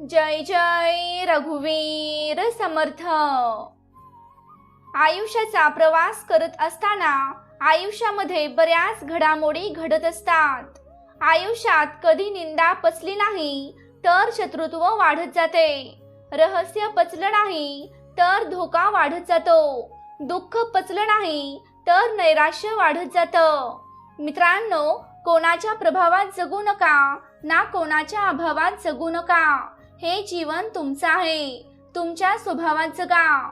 जय जय रघुवीर समर्थ. आयुष्याचा प्रवास करत असताना आयुष्यामध्ये बऱ्याच घडामोडी घडत असतात. आयुष्यात कधी निंदा पचली नाही तर शत्रुत्व वाढत जाते. रहस्य पचलं नाही तर धोका वाढत जातो. दुःख पचलं नाही तर नैराश्य वाढत जातं. मित्रांनो कोणाच्या प्रभावात जगू नका ना कोणाच्या अभावात जगू नका. हे जीवन तुमचं आहे. तुमच्या स्वभावात जगा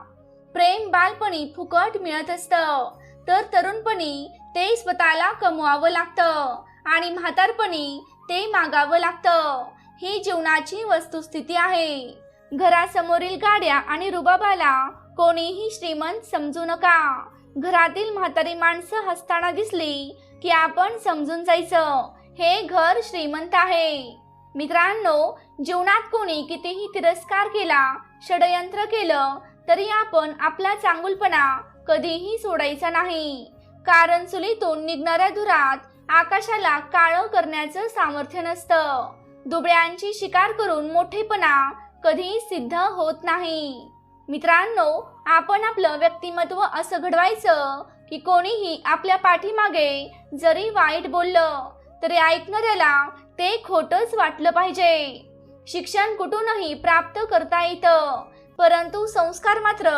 प्रेम बालपणी फुकट मिळत असतं. तर तरुणपणी ते स्वतःला कमवावं लागतं. आणि म्हातारपणी ते मागावं लागतं. ही जीवनाची वस्तुस्थिती आहे. घरासमोरील गाड्या आणि रुबाबाला कोणीही श्रीमंत समजू नका. घरातील म्हातारी माणसं हसताना दिसली की आपण समजून जायचं. हे घर श्रीमंत आहे. मित्रांनो जीवनात कोणी कितीही तिरस्कार केला षडयंत्र केलं तरी आपण आपला चांगुलपणा कधीही सोडायचा नाही. कारण चुलीतून निघणाऱ्या धुरात आकाशाला काळं करण्याचं सामर्थ्य नसतं. दुबळ्यांची शिकार करून मोठेपणा कधी सिद्ध होत नाही. मित्रांनो आपण आपलं व्यक्तिमत्व असं घडवायचं की कोणीही आपल्या पाठीमागे जरी वाईट बोललं तरी ऐकणाऱ्याला ते खोटच वाटलं पाहिजे. शिक्षण कुठूनही प्राप्त करता येतं परंतु संस्कार मात्र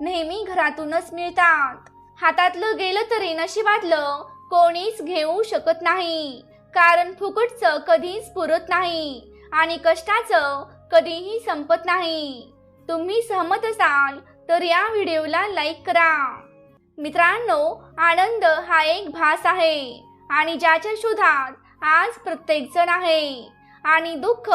नेहमी घरातूनच मिळतात. हातातलं गेलं तरी नशिबातलं कोणीच घेऊ शकत नाही कारण फुकटचं कधीच पुरत नाही आणि कष्टाचं कधीही संपत नाही. तुम्ही सहमत असाल तर या व्हिडिओला लाईक करा. मित्रांनो आनंद हा एक भास आहे आणि ज्याच्या शोधात आज प्रत्येक जण आहे. आणि दुःख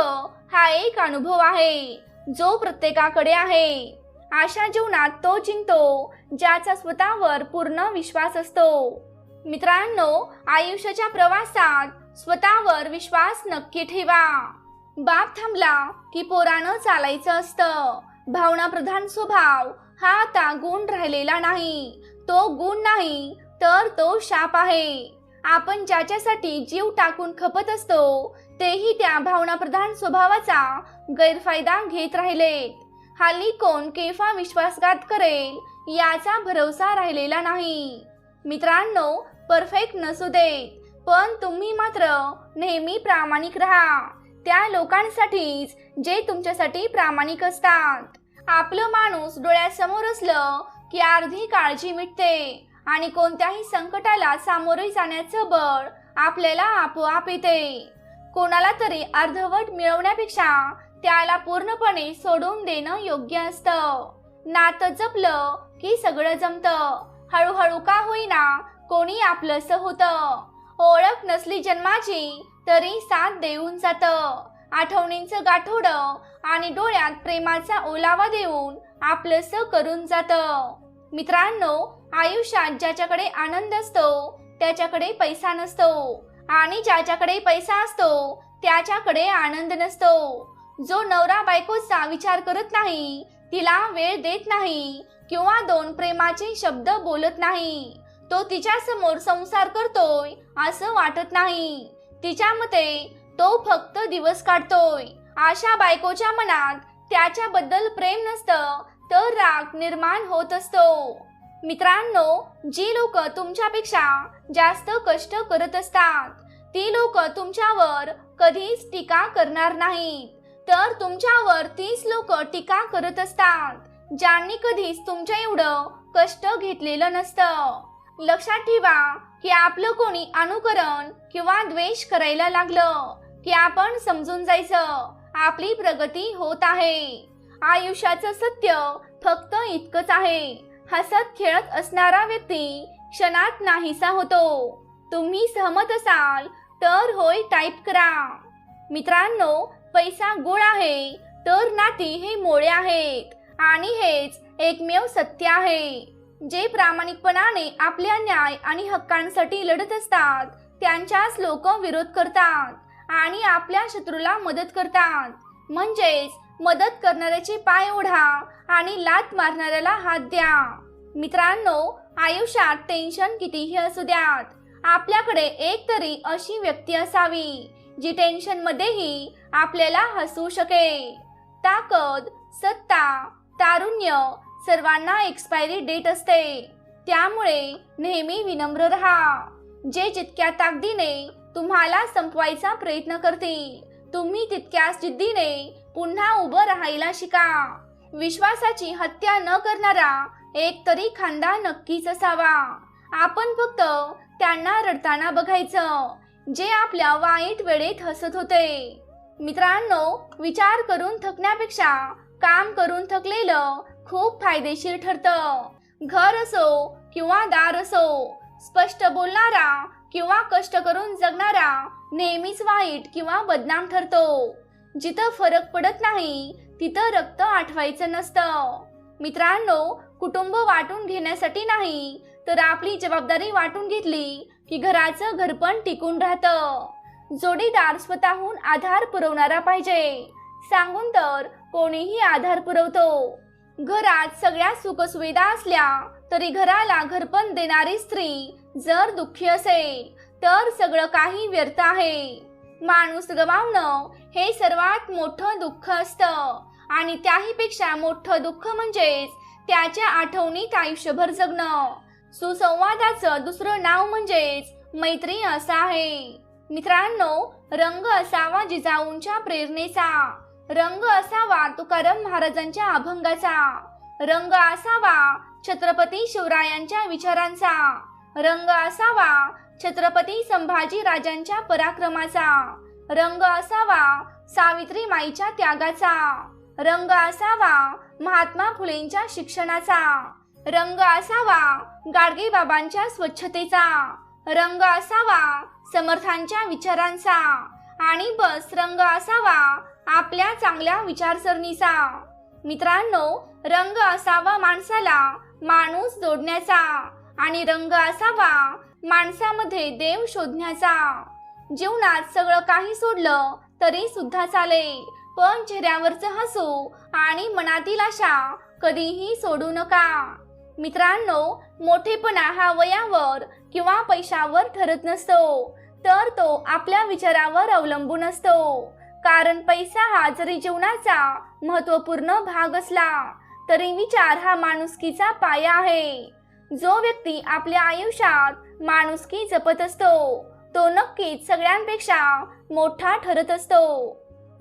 हा एक अनुभव आहे. जो प्रत्येकाकडे आहे. अशा जीवनात तो जिंकतो ज्याचा स्वतःवर पूर्ण विश्वास असतो. मित्रांनो आयुष्याच्या प्रवासात स्वतःवर विश्वास नक्की ठेवा. बाप थांबला की पोरानं चालायचं असतं. भावनाप्रधान स्वभाव हा आता गुण राहिलेला नाही. तो गुण नाही तर तो शाप आहे. आपण ज्याच्यासाठी जीव टाकून खपत असतो तेही त्या भावनाप्रधान स्वभावाचा गैरफायदा घेत राहिलेत. हल्ली कोण केफा विश्वासघात करेल याचा भरोसा राहिलेला नाही. मित्रांनो परफेक्ट नसू देत पण तुम्ही मात्र नेहमी प्रामाणिक राहा. त्या लोकांसाठीच जे तुमच्यासाठी प्रामाणिक असतात. आपलं माणूस डोळ्यासमोर असलं की अर्धी काळजी मिटते. आणि कोणत्याही संकटाला सामोरे जाण्याचं बळ आपल्याला आपोआप येते. कोणाला तरी अर्धवट मिळवण्यापेक्षा त्याला पूर्णपणे सोडून देणं योग्य असतं. नातं जपलं की सगळं जमतं. हळूहळू का होईना कोणी आपलंसं होतं. ओळख नसली जन्माची तरी साथ देऊन जातं. आठवणींचं गाठोडं आणि डोळ्यात प्रेमाचा ओलावा देऊन आपलंसं करून जातं. मित्रांनो आयुष्यात ज्याच्याकडे आनंद असतो त्याच्याकडे पैसा नसतो. आणि ज्याच्याकडे पैसा असतो त्याच्याकडे आनंद नसतो. जो नवरा बायकोचा विचार करत नाही तिला वेळ देत नाही किंवा दोन प्रेमाचे शब्द बोलत नाही. तो तिच्या समोर संसार करतोय असं वाटत नाही. तिच्या मते तो फक्त दिवस काढतोय. अशा बायकोच्या मनात त्याच्याबद्दल प्रेम नसतं तर राग निर्माण होत असतो. मित्रांनो जी लोक तुमच्यापेक्षा जास्त कष्ट करत असतात ती लोक तुमच्यावर कधीच टीका करणार नाहीत. तर तुमच्यावर तीच लोक टीका करत असतात ज्यांनी कधीच तुमच्या एवढं कष्ट घेतलेलं नसतं. लक्षात ठेवा की आपलं कोणी अनुकरण किंवा द्वेष करायला लागलं की आपण समजून जायचं. आपली प्रगती होत आहे. आयुष्याचं सत्य फक्त इतकंच आहे. हसत खेळत असणारा व्यक्ती क्षणात नाहीसा होतो. तुम्ही सहमत असाल तर होय टाईप करा. मित्रांनो पैसा गोड आहे तर नाती हे मोळे आहेत. आणि हेच एकमेव सत्य आहे. जे प्रामाणिकपणाने आपल्या न्याय आणि हक्कांसाठी लढत असतात त्यांच्याच लोक विरोध करतात आणि आपल्या शत्रूला मदत करतात. म्हणजेच मदत करणाऱ्याचे पाय ओढा आणि लात मारणाऱ्याला हात द्या. मित्रांनो आयुष्यात टेन्शन कितीही असू द्यात. आपल्याकडे एक तरी अशी व्यक्ती असावी जी टेन्शन मध्येही आपल्याला हसू शकेल. ताकद सत्ता तारुण्य सर्वांना एक्सपायरी डेट असते. त्यामुळे नेहमी विनम्र राहा. जे जितक्या ताकदीने तुम्हाला संपवायचा प्रयत्न करतील तुम्ही तितक्याच जिद्दीने पुन्हा उभं राहायला शिका. विश्वासाची हत्या न करणारा एक तरी खांदा नक्कीच असावा. आपण फक्त त्यांना रडताना बघायचं जे आपल्या वाईट वेळेत हसत होते. मित्रांनो विचार करून थकण्यापेक्षा काम करून थकलेलं खूप फायदेशीर ठरतं. घर असो किंवा दार असो स्पष्ट बोलणारा किंवा कष्ट करून जगणारा नेहमीच वाईट किंवा बदनाम ठरतो. जिथं फरक पडत नाही तिथं रक्त आठवायचं नसतं. मित्रांनो कुटुंब वाटून घेण्यासाठी नाही तर आपली जबाबदारी वाटून घेतली की घराचं घरपण टिकून राहतं. जोडीदार स्वतःहून आधार पुरवणारा पाहिजे. सांगून तर कोणीही आधार पुरवतो. घरात सगळ्या सुखसुविधा असल्या तरी घराला घरपण देणारी स्त्री जर दुःखी असेल तर सगळं काही व्यर्थ आहे. माणूस गमावणं हे सर्वात मोठं दुःख असतं. आणि त्याहीपेक्षा मोठं दुःख म्हणजेच त्याच्या आठवणीत आयुष्यभर जगणं. सुसंवादाचं दुसरं नाव म्हणजेच मैत्री असं आहे. मित्रांनो रंग असावा जिजाऊंच्या प्रेरणेचा. रंग असावा तुकाराम महाराजांच्या अभंगाचा. रंग असावा छत्रपती शिवरायांच्या विचारांचा. रंग असावा छत्रपती संभाजी राजांच्या पराक्रमाचा. रंग असावा सावित्री माईच्या त्यागाचा. रंग असावा महात्मा फुलेंच्या शिक्षणाचा. रंग असावा गाडगे बाबांच्या स्वच्छतेचा. रंग असावा समर्थांच्या विचारांचा. आणि बस रंग असावा आपल्या चांगल्या विचारसरणीचा. मित्रांनो रंग असावा माणसाला माणूस जोडण्याचा. आणि रंग असावा माणसामध्ये देव शोधण्याचा. जीवनात सगळं काही सोडलं तरी सुद्धा चालेल. पण चेहऱ्यावरचं हसू आणि मनातील आशा कधीही सोडू नका. मित्रांनो मोठेपणा हा वयावर किंवा पैशावर ठरत नसतो. तर तो आपल्या विचारावर अवलंबून असतो. कारण पैसा हा जरी जीवनाचा महत्त्वपूर्ण भाग असला तरी विचार हा माणुसकीचा पाया आहे. जो व्यक्ती आपल्या आयुष्यात माणुसकी जपत असतो तो नक्कीच सगळ्यांपेक्षा मोठा ठरत असतो.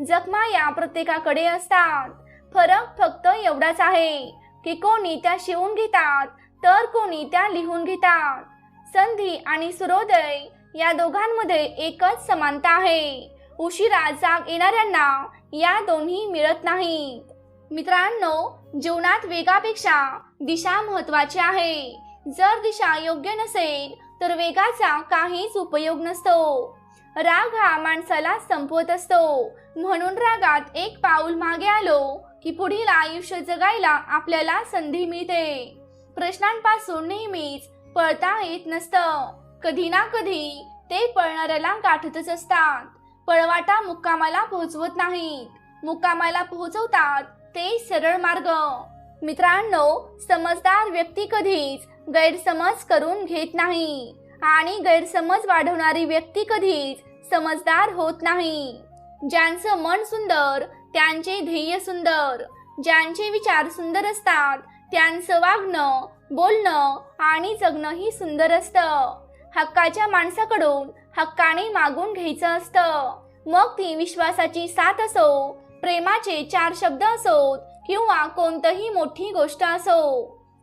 जखमा या प्रत्येकाकडे असतात. फरक फक्त एवढाच आहे की कोणी त्या शिवून घेतात तर कोणी त्या लिहून घेतात. संधी आणि सूर्योदय या दोघांमध्ये एकच समानता आहे. उशिरा जाग येणाऱ्यांना या दोन्ही मिळत नाहीत. मित्रांनो जीवनात वेगापेक्षा दिशा महत्वाची आहे. जर दिशा योग्य नसेल तर वेगाचा काहीच उपयोग नसतो. राग हा माणसाला संपवत असतो. म्हणून रागात एक पाऊल मागे आलो की पुढील आयुष्य जगायला आपल्याला संधी मिळते. प्रश्नांपासून नेहमीच पळता येत नसतं. कधी ना कधी ते पळणाऱ्याला गाठतच असतात. पळवाटा मुक्कामाला पोहोचवत नाहीत. मुक्कामाला पोहोचवतात ते सरळ मार्ग. मित्रांनो समजदार व्यक्ती कधीच गैरसमज करून घेत नाही आणि गैरसमज वाढवणारी व्यक्ती कधीच समजदार होत नाही. ज्यांचं मन सुंदर त्यांचे ध्येय सुंदर ज्यांचे विचार सुंदर असतात त्यांचं वागणं बोलणं आणि जगणंही सुंदर असतं. हक्काच्या माणसाकडून हक्काने मागून घ्यायचं असतं. मग ती विश्वासाची साथ असो प्रेमाचे चार शब्द असोत किंवा कोणतही मोठी गोष्ट असो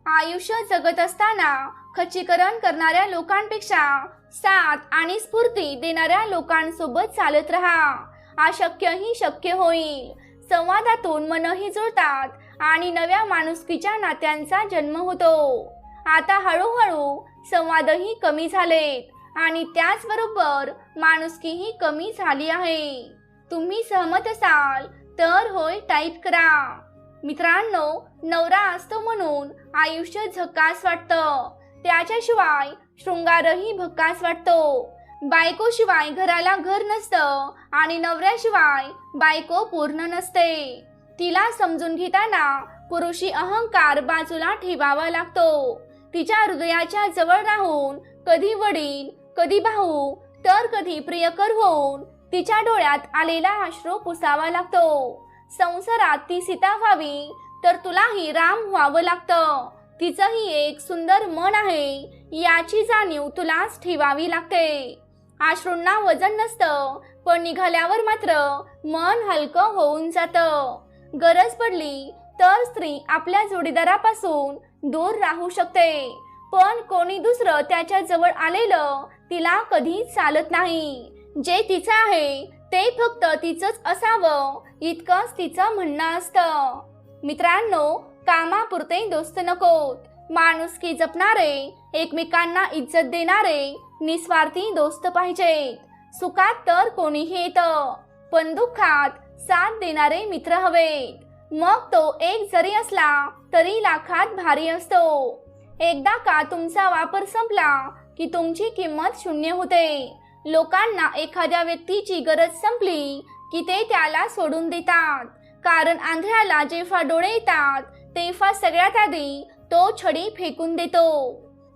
आयुष्य जगत असताना खचीकरण करणाऱ्या लोकांपेक्षा साथ आणि स्फूर्ती देणाऱ्या लोकांसोबत चालत राहा. अशक्यही शक्य होईल. संवादातून मनही जुळतात आणि नव्या माणुसकीच्या नात्यांचा जन्म होतो. आता हळूहळू संवादही कमी झालेत आणि त्याचबरोबर माणुसकीही कमी झाली आहे. तुम्ही सहमत असाल तर होय टाईप करा. मित्रांनो नवरा असतो म्हणून आयुष्य झकास वाटतं. त्याच्याशिवाय शृंगारही भक्कास वाटतो. बायकोशिवाय घराला घर नसतं आणि नवऱ्याशिवाय बायको पूर्ण नसते. तिला समजून घेताना पुरुषी अहंकार बाजूला ठेवावा लागतो. तिच्या हृदयाच्या जवळ राहून कधी वडील कधी भाऊ तर कधी प्रियकर होऊन तिच्या डोळ्यात आलेला अश्रू पुसावा लागतो. संसारात ती सीता व्हावी तर तुलाही राम व्हावं लागतं. तिचंही एक सुंदर मन आहे याची जाणीव तुलाच ठेवावी लागते. अश्रूंना वजन नसतं पण निघाल्यावर मात्र मन हलकं होऊन जातं. गरज पडली तर स्त्री आपल्या जोडीदारापासून दूर राहू शकते. पण कोणी दुसरं त्याच्याजवळ आलेलं तिला कधी चालत नाही. जे तिचं आहे ते फक्त तिचंच असावं. इतकंच तिचं म्हणणं असतं. मित्रांनो कामापुरते दोस्त नकोत. माणुसकी जपणारे एकमेकांना इज्जत देणारे निस्वार्थी दोस्त पाहिजेत. सुखात तर कोणीही येतं पण दुःखात साथ देणारे मित्र हवेत. मग तो एक जरी असला तरी लाखात भारी असतो. एकदा का तुमचा वापर संपला की तुमची किंमत शून्य होते. लोकांना एखाद्या व्यक्तीची गरज संपली की ते त्याला सोडून देतात. कारण आंधळ्याला जेव्हा डोळे येतात तेव्हा सगळ्यात आधी तो छडी फेकून देतो.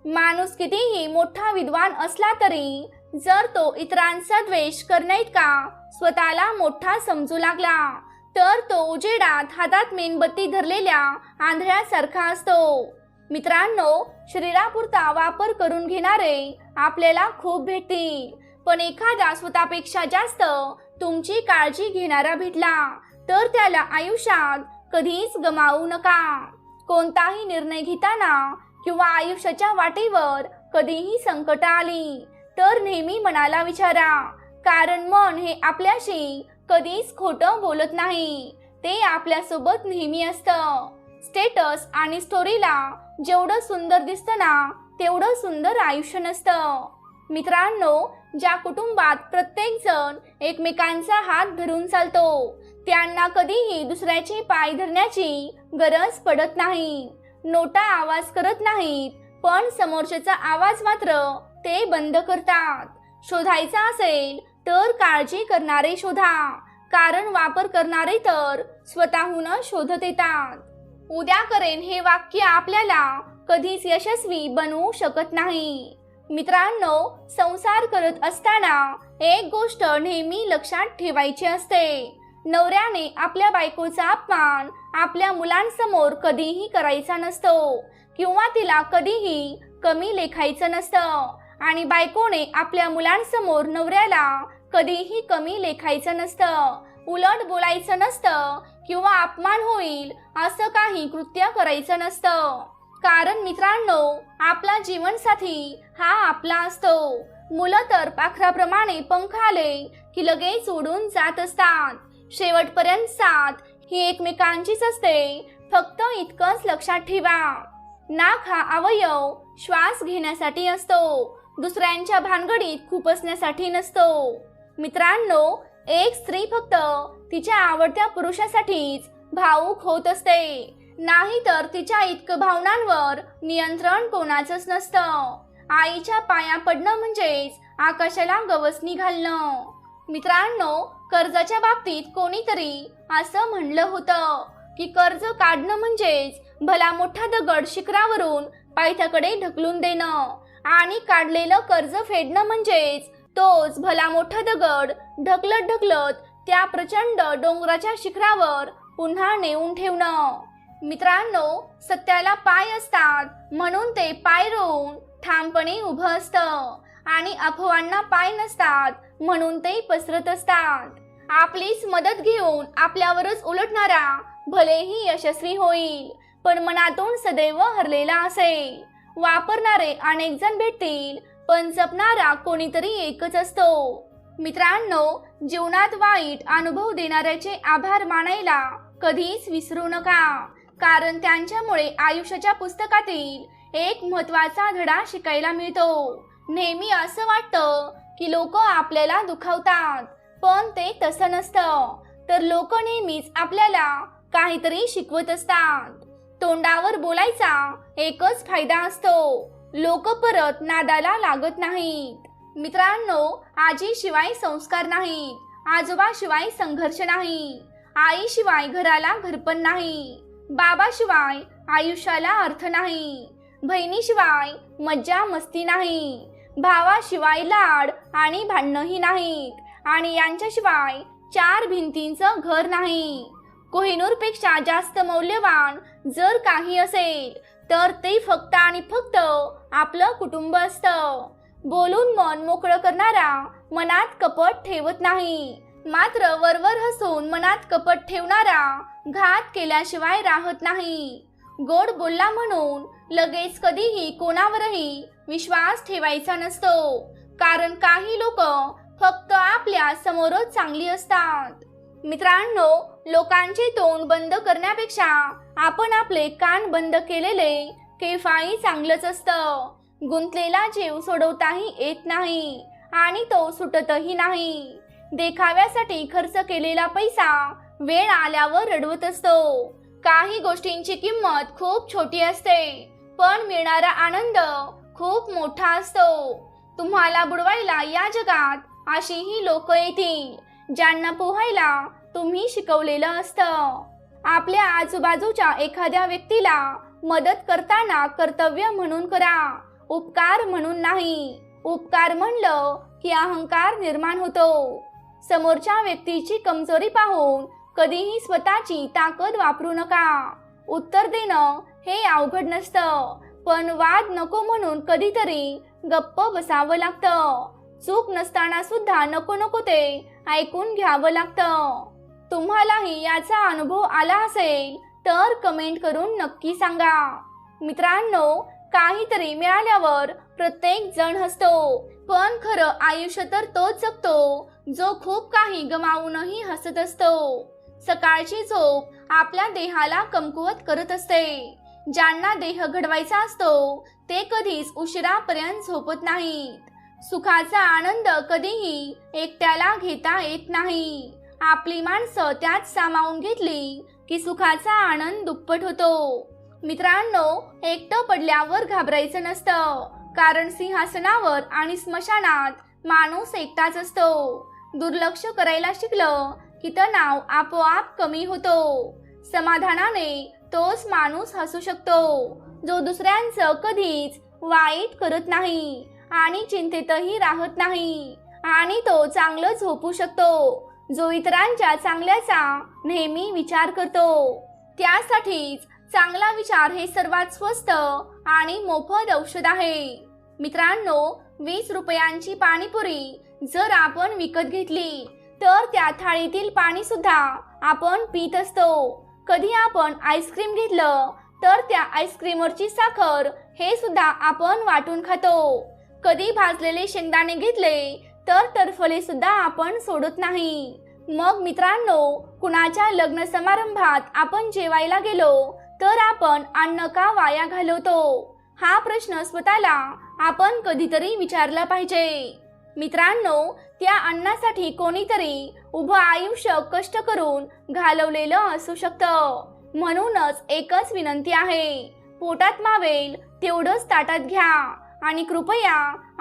माणूस कितीही मोठा विद्वान असला तरी जर तो इतरांचा द्वेष करण्याइतका स्वतःला मोठा समजू लागला तर तो उजेडात हातात मेणबत्ती धरलेल्या आंधळ्यासारखा असतो. मित्रांनो शरीरापुरता वापर करून घेणारे आपल्याला खूप भेटतील. पण एखादा स्वतःपेक्षा जास्त तुमची काळजी घेणारा भेटला तर त्याला आयुष्यात कधीच गमावू नका. कोणताही निर्णय घेताना किंवा आयुष्याच्या वाटेवर कधीही संकट आली तर नेहमी मनाला विचारा कारण मन हे आपल्याशी कधीच खोटं बोलत नाही ते आपल्यासोबत नेहमी असतं. स्टेटस आणि स्टोरीला जेवढं सुंदर दिसतं ना तेवढं सुंदर आयुष्य नसतं. मित्रांनो ज्या कुटुंबात प्रत्येक जण एकमेकांचा हात धरून चालतो त्यांना कधीही दुसऱ्याचे पाय धरण्याची गरज पडत नाही. नोटा आवाज करत नाहीत पण समोरच्याचा आवाज मात्र ते बंद करतात. शोधायचा असेल तर काळजी करणारे शोधा. कारण वापर करणारे तर स्वतःहून शोधत येतात. उद्या करेन हे वाक्य आपल्याला कधीच यशस्वी बनवू शकत नाही. मित्रांनो संसार करत असताना एक गोष्ट नेहमी लक्षात ठेवायची असते. नवऱ्याने आपल्या बायकोचा अपमान आपल्या मुलांसमोर कधीही करायचा नसतो किंवा तिला कधीही कमी लेखायचं नसतं आणि बायकोने आपल्या मुलांसमोर नवऱ्याला कधीही कमी लेखायचं नसतं उलट बोलायचं नसतं किंवा अपमान होईल असं काही कृत्य करायचं नसतं. कारण मित्रांनो आपला जीवनसाथी हा आपला असतो. मुलं तर पाखराप्रमाणे पंख आले की लगेच उडून जात असतात. शेवटपर्यंत साथ ही एकमेकांचीच असते. फक्त इतकंच लक्षात ठेवा. नाक हा अवयव श्वास घेण्यासाठी असतो. दुसऱ्यांच्या भानगडीत खुपसण्यासाठी नसतो. मित्रांनो एक स्त्री फक्त तिच्या आवडत्या पुरुषासाठीच भावूक होत असते. नाही तर तिच्या इतकं भावनांवर नियंत्रण कोणाचंच नसतं. आईच्या पाया पडणं म्हणजेच आकाशाला गवसणी घालणं. मित्रांनो कर्जाच्या बाबतीत कोणीतरी असं म्हणलं होतं की कर्ज काढणं म्हणजेच भला मोठा दगड शिखरावरून पायथ्याकडे ढकलून देणं आणि काढलेलं कर्ज फेडणं म्हणजेच तोच भला मोठा दगड ढकलत ढकलत त्या प्रचंड डोंगराच्या शिखरावर पुन्हा नेऊन ठेवणं. मित्रांनो सत्याला पाय असतात म्हणून ते पाय रोवून ठामपणे उभं असतं. आणि अफवांना पाय नसतात म्हणून ते पसरत असतात. आपलीच मदत घेऊन आपल्यावरच उलटणारा भलेही यशस्वी होईल पण मनातून सदैव हरलेला असेल. वापरणारे अनेक जण भेटतील पण जपणारा कोणीतरी एकच असतो. मित्रांनो जीवनात वाईट अनुभव देणाऱ्याचे आभार मानायला कधीच विसरू नका. कारण त्यांच्यामुळे आयुष्याच्या पुस्तकातील एक महत्त्वाचा धडा शिकायला मिळतो. नेहमी असं वाटतं की लोक आपल्याला दुखावतात पण ते तसं नसतं. तर लोक नेहमीच आपल्याला काहीतरी शिकवत असतात. तोंडावर बोलायचा एकच फायदा असतो. लोक परत नादाला लागत नाहीत. मित्रांनो आजीशिवाय संस्कार नाहीत. आजोबाशिवाय संघर्ष नाही. आईशिवाय घराला घरपण नाही. बाबाशिवाय आयुष्याला अर्थ नाही. बहिणीशिवाय मज्जा मस्ती नाही. भावाशिवाय लाड आणि भांडणंही नाहीत. आणि यांच्याशिवाय चार भिंतींचं घर नाही. कोहिनूरपेक्षा जास्त मौल्यवान जर काही असेल तर ते फक्त आणि फक्त आपलं कुटुंब असतं. बोलून मन मोकळं करणारा मनात कपट ठेवत नाही. मात्र वरवर हसून मनात कपट ठेवणारा घात केल्याशिवाय राहत नाही. गोड बोलला म्हणून लगेच कधीही कोणावरही विश्वास ठेवायचा नसतो. कारण काही लोक फक्त आपल्या समोरच चांगली असतात. मित्रांनो लोकांचे तोंड बंद करण्यापेक्षा आपण आपले कान बंद केलेले केफाई चांगलंच असतं. गुंतलेला जीव सोडवताही येत नाही आणि तो सुटतही नाही. देखाव्यासाठी खर्च केलेला पैसा वेळ आल्यावर रडवत असतो. काही गोष्टींची किंमत खूप छोटी असते पण मिळणारा आनंद खूप मोठा असतो. तुम्हाला बुडवायला या जगात अशीही लोक येतील ज्यांना पोहायला तुम्ही शिकवलेलं असतं. आपल्या आजूबाजूच्या एखाद्या व्यक्तीला मदत करताना कर्तव्य म्हणून करा उपकार म्हणून नाही. उपकार म्हणलं की अहंकार निर्माण होतो. समोरच्या व्यक्तीची कमजोरी पाहून कधीही स्वतःची ताकद वापरू नका. उत्तर देणं हे अवघड नसतं. पण वाद नको म्हणून कधीतरी गप्प बसावं लागतं. चूक नसताना सुद्धा नको नको ते ऐकून घ्यावं लागतं. तुम्हालाही याचा अनुभव आला असेल तर कमेंट करून नक्की सांगा. मित्रांनो काहीतरी मिळाल्यावर प्रत्येक जण हसतो. पण खरं आयुष्य तर तोच जगतो जो खूप काही गमावूनही हसत असतो. सकाळची झोप आपल्या देहाला कमकुवत करत असते. ज्यांना देह घडवायचा असतो ते कधीच उशिरापर्यंत झोपत नाहीत. सुखाचा आनंद कधीही एकट्याला घेता येत नाही. आपली माणसं त्यात सामावून घेतली की सुखाचा आनंद दुप्पट होतो. मित्रांनो एकटं पडल्यावर घाबरायचं नसतं. कारण सिंहासनावर आणि स्मशानात माणूस एकटाच असतो. दुर्लक्ष करायला शिकलं की तणाव आपोआप कमी होतो. समाधानाने तोच माणूस हसू शकतो जो दुसऱ्यांचं कधीच वाईट करत नाही आणि चिंतेतही राहत नाही आणि तो चांगलं झोपू शकतो जो इतरांच्या चांगल्याचा नेहमी विचार करतो. त्यासाठीच चांगला विचार हे सर्वात स्वस्त आणि मोफत औषध आहे. मित्रांनो वीस रुपयांची पाणीपुरी जर आपण विकत घेतली तर त्या थाळीतील पाणी सुद्धा आपण पित असतो. कधी आपण आईस्क्रीम घेतलं तर त्या आईस्क्रीमवरची साखर हे सुद्धा आपण वाटून खातो. कधी भाजलेले शेंगदाणे घेतले तर टरफले सुद्धा आपण सोडत नाही. मग मित्रांनो कुणाच्या लग्न समारंभात आपण जेवायला गेलो तर आपण अन्न का वाया घालवतो? हा प्रश्न स्वतःला आपण कधीतरी विचारला पाहिजे. मित्रांनो त्या अन्नासाठी कोणीतरी उभं आयुष्य कष्ट करून घालवलेलं असू शकतं. म्हणूनच एकच विनंती आहे पोटात मावेल तेवढंच ताटात घ्या आणि कृपया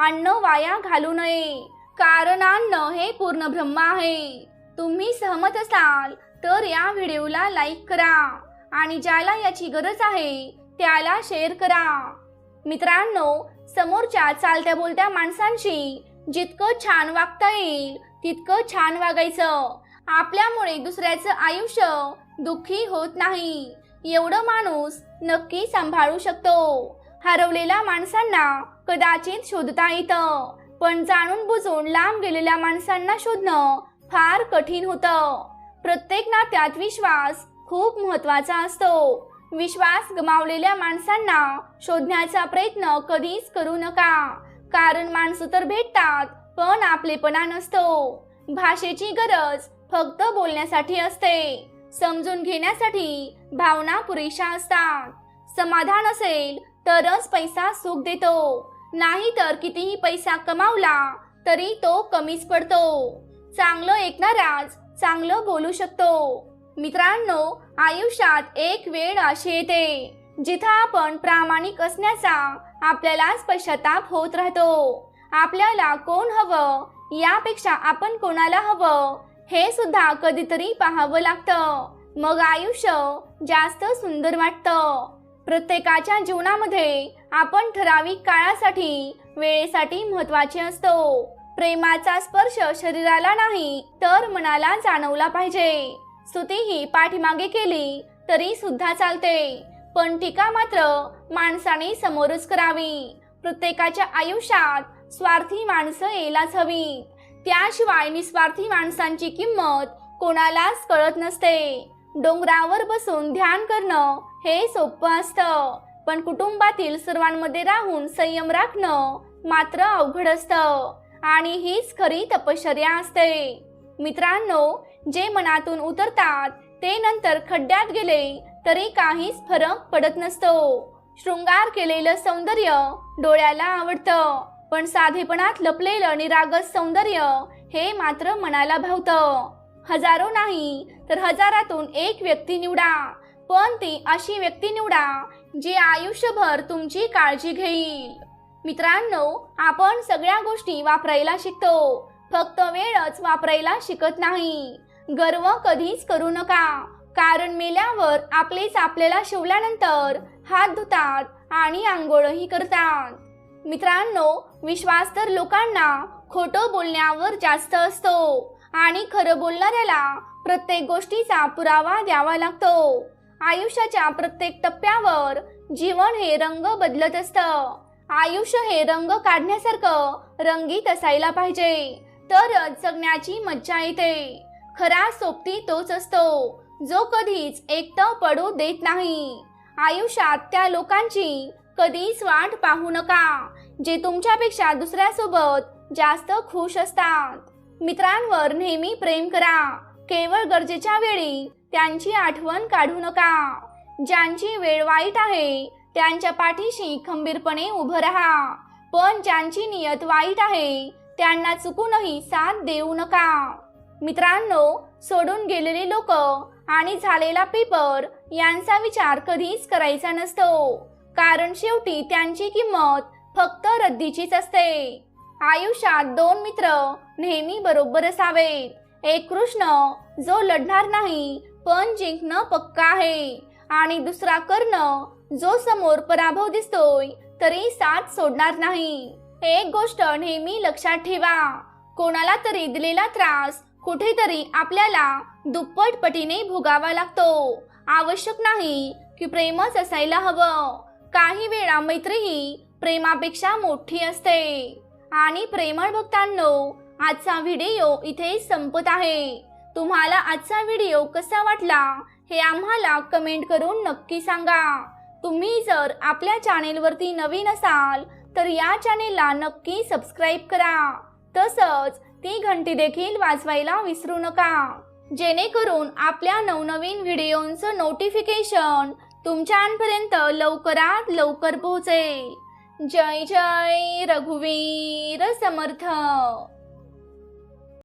अन्न वाया घालू नये. कारण अन्न हे पूर्ण ब्रह्म आहे. तुम्ही सहमत असाल तर या व्हिडिओला लाईक करा आणि ज्याला याची गरज आहे त्याला शेअर करा. मित्रांनो समोरच्या चालत्या बोलत्या माणसांशी जितकं छान वागता येईल तितकं छान वागायचं. आपल्यामुळे दुसऱ्याचं आयुष्य दुःखी होत नाही. एवढं माणूस नक्की सांभाळू शकतो. हरवलेल्या माणसांना कदाचित शोधता येतं पण जाणून बुजून लांब गेलेल्या माणसांना शोधणं फार कठीण होतं. प्रत्येक नात्यात विश्वास खूप महत्त्वाचा असतो. विश्वास गमावलेल्या माणसांना शोधण्याचा प्रयत्न कधीच करू नका. कारण माणसं तर भेटतात पण आपलेपणा नसतो. भाषेची गरज फक्त बोलण्यासाठी असते. समजून घेण्यासाठी भावना पुरेशा असतात. समाधान असेल तरच पैसा सुख देतो. नाही तर कितीही पैसा कमावला तरी तो कमीच पडतो. चांगलं ऐकणाराच चांगलं बोलू शकतो. मित्रांनो आयुष्यात एक वेळ अशी येते जिथं आपण प्रामाणिक असण्याचा आपल्यालाच पश्चाताप होत राहतो. आपल्याला कोण हवं? यापेक्षा आपण कोणाला हवं? हे सुद्धा कधीतरी पाहावं लागतं. मग आयुष्य जास्त सुंदर वाटतं. प्रत्येकाच्या जीवनामध्ये आपण ठराविक काळासाठी वेळेसाठी महत्त्वाचे असतो. प्रेमाचा स्पर्श शरीराला नाही तर मनाला जाणवला पाहिजे. स्तुतीही पाठीमागे केली तरी सुद्धा चालते. पण टीका मात्र माणसाने समोरच करावी. प्रत्येकाच्या आयुष्यात स्वार्थी माणसं यायलाच हवी त्याशिवाय निस्वार्थी माणसांची किंमत कोणालाच कळत नसते. डोंगरावर बसून ध्यान करणं हे सोपं असतं. पण कुटुंबातील सर्वांमध्ये राहून संयम राखणं मात्र अवघड असतं. आणि हीच खरी तपश्चर्या असते. मित्रांनो जे मनातून उतरतात ते नंतर खड्ड्यात गेले तरी काहीच फरक पडत नसतो. शृंगार केलेलं सौंदर्य डोळ्याला आवडतं पण साधेपणात लपलेलं निरागस सौंदर्य हे मात्र मनाला भावतं. हजारो नाही तर हजारातून एक व्यक्ती निवडा पण ती अशी व्यक्ती निवडा जी आयुष्यभर तुमची काळजी घेईल. मित्रांनो आपण सगळ्या गोष्टी वापरायला शिकतो फक्त वेळच वापरायला शिकत नाही. गर्व कधीच करू नका. कारण मेल्यावर आपलेच आपल्याला शिवल्यानंतर हात धुतात आणि आंघोळही करतात. मित्रांनो विश्वास तर लोकांना खोटं बोलण्यावर जास्त असतो आणि खरं बोलणाऱ्याला प्रत्येक गोष्टीचा पुरावा द्यावा लागतो. आयुष्याच्या प्रत्येक टप्प्यावर जीवन हे रंग बदलत असतं. आयुष्य हे रंग काढण्यासारखं रंगीत असायला पाहिजे. तरच जगण्याची मज्जा येते. खरा सोबती तोच असतो. जो कधीच एकटं पडू देत नाही. आयुष्यात त्या लोकांची कधीच वाट पाहू नका जे तुमच्यापेक्षा दुसऱ्यासोबत जास्त खुश असतात. मित्रांवर नेहमी प्रेम करा. केवळ गरजेच्या वेळी त्यांची आठवण काढू नका. ज्यांची वेळ वाईट आहे त्यांच्या पाठीशी खंबीरपणे उभं राहा. पण ज्यांची नियत वाईट आहे त्यांना चुकूनही साथ देऊ नका. मित्रांनो सोडून गेलेले लोक आणि झालेला पेपर यांचा विचार कधीच करायचा नसतो. कारण शेवटी त्यांची किंमत फक्त रद्दीचीच असते. आयुष्यात दोन मित्र नेहमी बरोबर असावेत. एक कृष्ण जो लढणार नाही पण जिंकणं पक्का आहे. आणि दुसरा कर्ण जो समोर पराभव दिसतोय तरी साथ सोडणार नाही. एक गोष्ट नेहमी लक्षात ठेवा. कोणाला तरी दिलेला त्रास कुठेतरी आपल्याला दुप्पट पटीने भोगावा लागतो. आवश्यक नाही की प्रेमच असायला हवं. काही वेळा मैत्रीही प्रेमापेक्षा मोठी असते. आणि प्रेमळ भक्तांनो आजचा व्हिडिओ इथे संपत आहे. तुम्हाला आजचा व्हिडिओ कसा वाटला हे आम्हाला कमेंट करून नक्की सांगा. तुम्ही जर आपल्या चॅनेलवरती नवीन असाल तर या चॅनेलला नक्की सबस्क्राईब करा. तसंच ती घंटी देखील वाजवायला विसरू नका. जेणेकरून आपल्या नवनवीन व्हिडिओंचं नोटिफिकेशन तुमच्यापर्यंत लवकरात लवकर पोहोचेल. जय जय रघुवीर समर्थ!